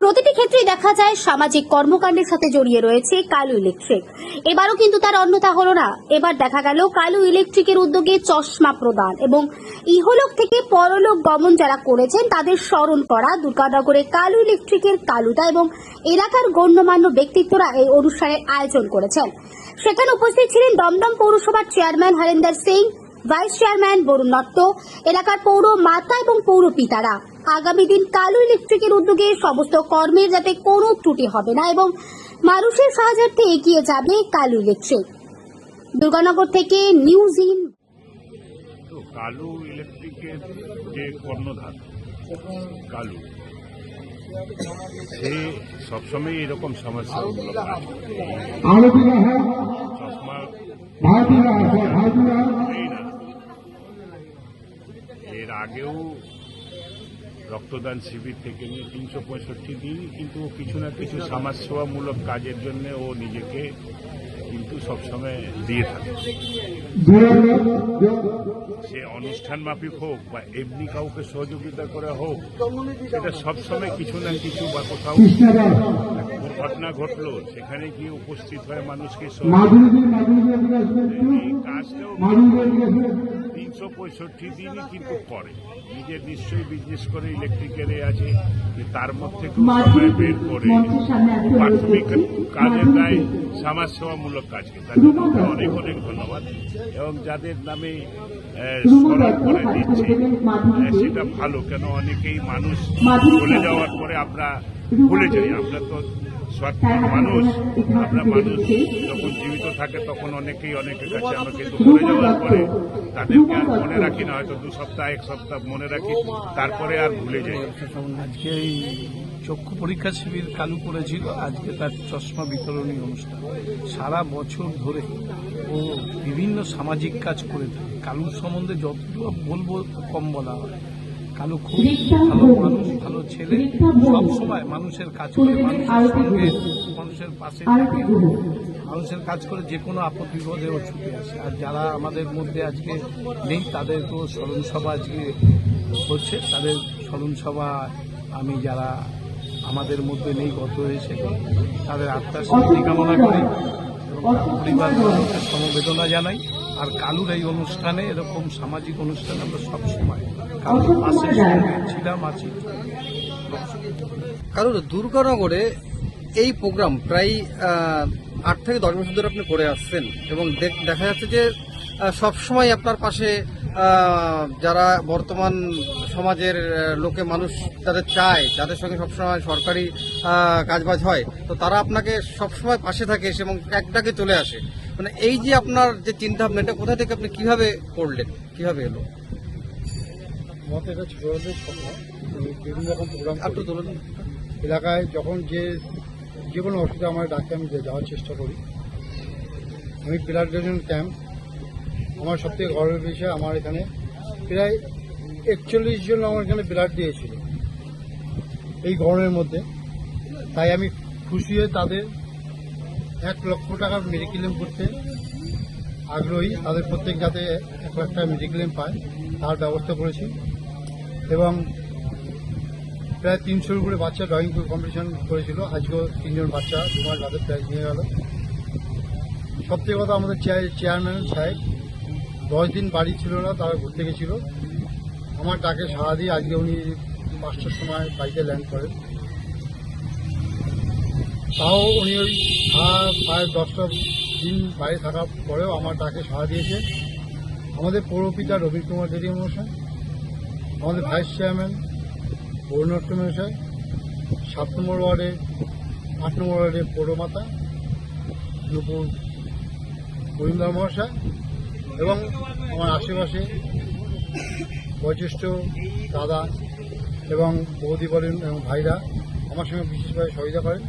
প্রতিটি ক্ষেত্রেই দেখা যায় সামাজিক কর্মকাণ্ডের সাথে জড়িয়ে রয়েছে কালু ইলেকট্রিক। এবারও কিন্তু তার অন্যতা হলো না। এবার দেখা গেল কালু ইলেকট্রিকের উদ্যোগে চশমা প্রদান এবং ইহলোক থেকে পরলোক গমন যারা করেছেন, তাদের স্মরণ করা দুর্গানগরে কালু ইলেকট্রিকের কালুদা এবং এলাকার গণ্যমান্য ব্যক্তিত্বরা এই অনুষ্ঠানের আয়োজন করেছেন। সেখানে উপস্থিত ছিলেন দমদম পৌরসভার chairman Harender Singh vice chairman Barun Dutta এলাকার পৌর মাতা এবং পৌর পিতারা। আগামী দিন কালু ইলেকট্রিকের উদ্যোগে সমস্ত কর্মের যাতে কোনো ত্রুটি হবে না এবং মানুষের সাহায্যার্থে এগিয়ে যাবে কালু ইলেকট্রিক। দুর্গানগর থেকে নিউজ ইন। কালু ইলেকট্রিকের যে কর্ণধার কালু সে সবসময় এরকম হয়। চশমা আগেও রক্তদান শিবির থেকে নিয়ে তিনশো পঁয়ষট্টি দিন, কিন্তু কিছু না কিছু সমাজসেবামূলক কাজের জন্য ও নিজেকে কিন্তু সবসময় দিয়ে থাকে। সে অনুষ্ঠান মাফিক হোক বা এমনি কাউকে সহযোগিতা করে হোক, সেটা সবসময় কিছু না কিছু বা কোথাও দুর্ঘটনা ঘটলো সেখানে গিয়ে উপস্থিত হয়ে মানুষকে এই কাজটাও আসবে। তিনশো পঁয়ষট্টি দিনই কিন্তু করে নিজের নিশ্চয়ই বিজনেস করে ইলেকট্রিক্যালে আছে যে তার মধ্যে সময় বের করে প্রাথমিক কাজের দায় সমাজসেবামূলক কাজকে জন্য অনেক অনেক ধন্যবাদ। এবং যাদের নামে স্মরণ করে দিচ্ছে সেটা ভালো কেন অনেকেই মানুষ চলে যাওয়ার পরে আমরা ভুলে যাই আমরা তো স্বার্থপর মানুষ আমরা মানুষ যখন জীবিত থাকে তখন অনেকেই অনেকের কাছে আমরা কিন্তু ভুলে যাওয়ার পরে তাদেরকে আর মনে রাখি না হয়তো দু সপ্তাহ এক সপ্তাহ মনে রাখি তারপরে আর ভুলে যাই। আজকে এই চক্ষু পরীক্ষা শিবির চালু করেছিল আজকে তার চশমা বিতরণী অনুষ্ঠান। সারা বছর ধরে ও বিভিন্ন সামাজিক কাজ করে থাকে। কালুর সম্বন্ধে যতটুকু বলব কম বলা হয়। কালু খুব ভালো মানুষ ভালো ছেলে। সব সময় মানুষের কাজ করে মানুষের সঙ্গে মানুষের পাশে থাকে। মানুষের কাজ করে যে কোনো আপদ বিপদে ও ছুটে আসে। আর যারা আমাদের মধ্যে আজকে নেই তাদেরকেও স্মরণ সভা আজকে হচ্ছে। তাদের স্মরণ সভা আমি যারা আমাদের মধ্যে নেই গত হয়েছে তাদের আত্মার শান্তি কামনা করি এবং পরিবার সমবেদনা জানাই। আর কালুর এই অনুষ্ঠানে এরকম সামাজিক অনুষ্ঠানে আমরা সবসময় কালুর পাশে সঙ্গে ছিলাম আছি। কারণ দুর্গানগরে এই প্রোগ্রাম প্রায় আট থেকে দশ বছর ধরে আপনি করে আসছেন এবং দেখ- দেখা যাচ্ছে যে সবসময় আপনার পাশে যারা বর্তমান সমাজের লোকে মানুষ যাদের চায় যাদের সঙ্গে সবসময় সরকারি কাজবাজ হয় তো তারা আপনাকে সবসময় পাশে থাকে এসে এবং একটাকে চলে আসে। মানে এই যে আপনার যে চিন্তা ভাবনা এটা কোথা থেকে আপনি কীভাবে করলেন? কীভাবে এলো? বিভিন্ন রকম প্রোগ্রাম এলাকায় যখন যে যে কোনো অসুবিধা আমার ডাকে আমি যাওয়ার চেষ্টা করি। আমি ব্লাড ডোনেশন ক্যাম্প আমার সবথেকে গর্বের বিষয়, আমার এখানে প্রায় একচল্লিশ জন আমার এখানে ব্লাড দিয়েছিল এই গরমের মধ্যে। তাই আমি খুশি হয়ে তাদের এক লক্ষ টাকার মেডিক্লেম করতে আগ্রহী। তাদের প্রত্যেক যাতে এক লাখ টাকা মেডিক্লেম পায়, তার ব্যবস্থা করেছি। এবং প্রায় তিনশোর উপরে বাচ্চা ড্রয়িং কম্পিটিশন করেছিল। আজকেও তিনজন বাচ্চা দু মাস বাদে প্রাইজ নিয়ে গেল। সবথেকে কথা আমাদের চেয়ার- চেয়ারম্যান সাহেব দশ দিন বাড়ি ছিল না, তারা ঘুরতে গেছিল। আমার ডাকে সাড়া দিয়ে আজকে উনি পাঁচটার সময় বাড়িতে ল্যান্ড করেন। তাও উনি ওই প্রায় দশটা দিন বাইরে থাকার পরেও আমার ডাকে সাড়া দিয়েছে। আমাদের পৌরপিতা রবীন্দ্র কুমার দেবী মহাশয়, আমাদের ভাইস চেয়ারম্যান অরুণাট্ট মশাই সাত নম্বর ওয়ার্ডে, আট নম্বর ওয়ার্ডে পৌরমাতা, নুপুর করিমদার মহাশয় এবং আমার আশেপাশে বয়োজ্যেষ্ঠ দাদা এবং বৌদি বলেন, এবং ভাইরা আমার সঙ্গে বিশেষভাবে সহযোগিতা করেন।